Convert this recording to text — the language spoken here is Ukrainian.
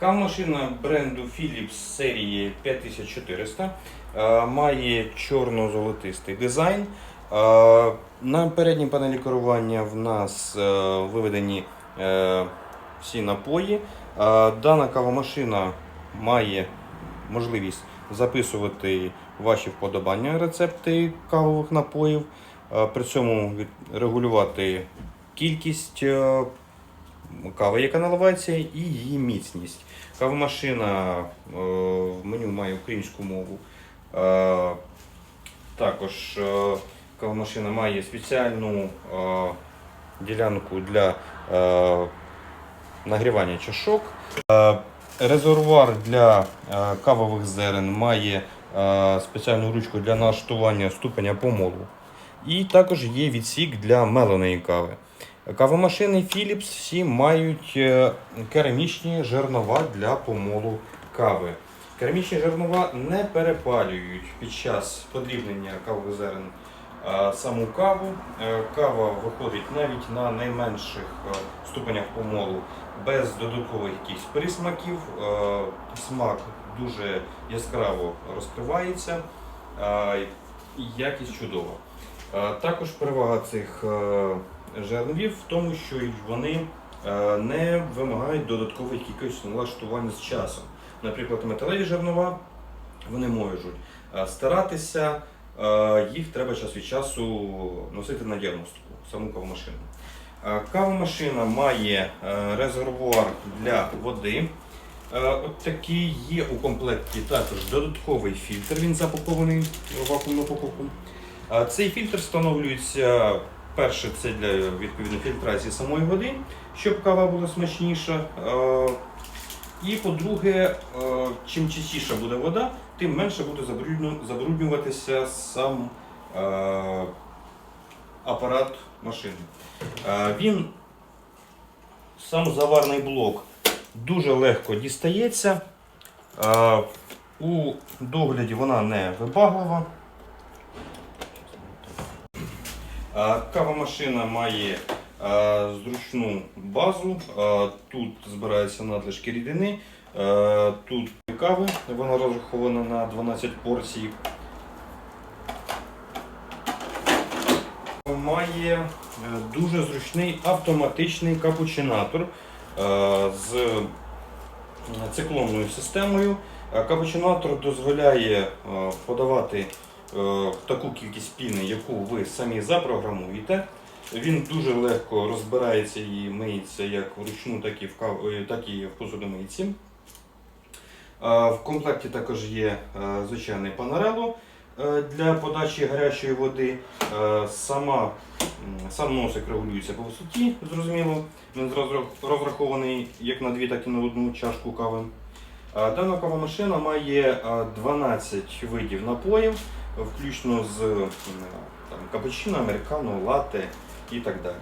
Кавмашина бренду Philips серії 5400 е, має чорно-золотистий дизайн. Е, На передній панелі керування в нас е, виведені всі напої. Дана кавомашина має можливість записувати ваші вподобання рецепти кавових напоїв, при цьому регулювати кількість кави, яка наливається, і її міцність. Кавомашина е, в меню має українську мову. Е, Також е, кавомашина має спеціальну ділянку для нагрівання чашок. Резервуар для кавових зерен має спеціальну ручку для налаштування ступеня помолу. І також є відсік для меленої кави. Кавомашини Philips всі мають е, керамічні жернова для помолу кави. Керамічні жернова не перепалюють під час подрібнення кавових зерен е, саму каву. Е, Кава виходить навіть на найменших ступенях помолу без додаткових якихось присмаків. Смак дуже яскраво розкривається, якість чудова. Також перевага цих жерновів в тому, що вони е, не вимагають додаткових якихось налаштувань з часом. Наприклад, металеві жернова вони можуть е, старатися, е, їх треба час від часу носити на діагностику, саму кавомашину. Кавомашина має резервуар для води. От такий є у комплекті також додатковий фільтр. Він запакований в вакуумну упаковку. Цей фільтр встановлюється перше, це для відповідної фільтрації самої води, щоб кава була смачніша. Е, І по-друге, е, чим чистіша буде вода, тим менше буде забруднюватися сам е, апарат машини. Він сам заварний блок дуже легко дістається. У догляді вона не вибаглива. Кавомашина має зручну базу. Тут збираються надлишки рідини. Тут кави, вона розрахована на 12 порцій. Має е, дуже зручний автоматичний капучинатор е, з циклонною системою. Е, Капучинатор дозволяє е, подавати е, таку кількість піни, яку ви самі запрограмуєте. Він дуже легко розбирається і миється як вручну, так і в, кав... е, так і в посудомийці. Е, В комплекті також є е, звичайний панарело е, для подачі гарячої води. Е, Сама, сам носик регулюється по висоті, зрозуміло. Він розрахований як на дві, так і на одну чашку кави. Е, Дана кавомашина має е, 12 видів напоїв, включно з там, капучино, американо, латте і так далі.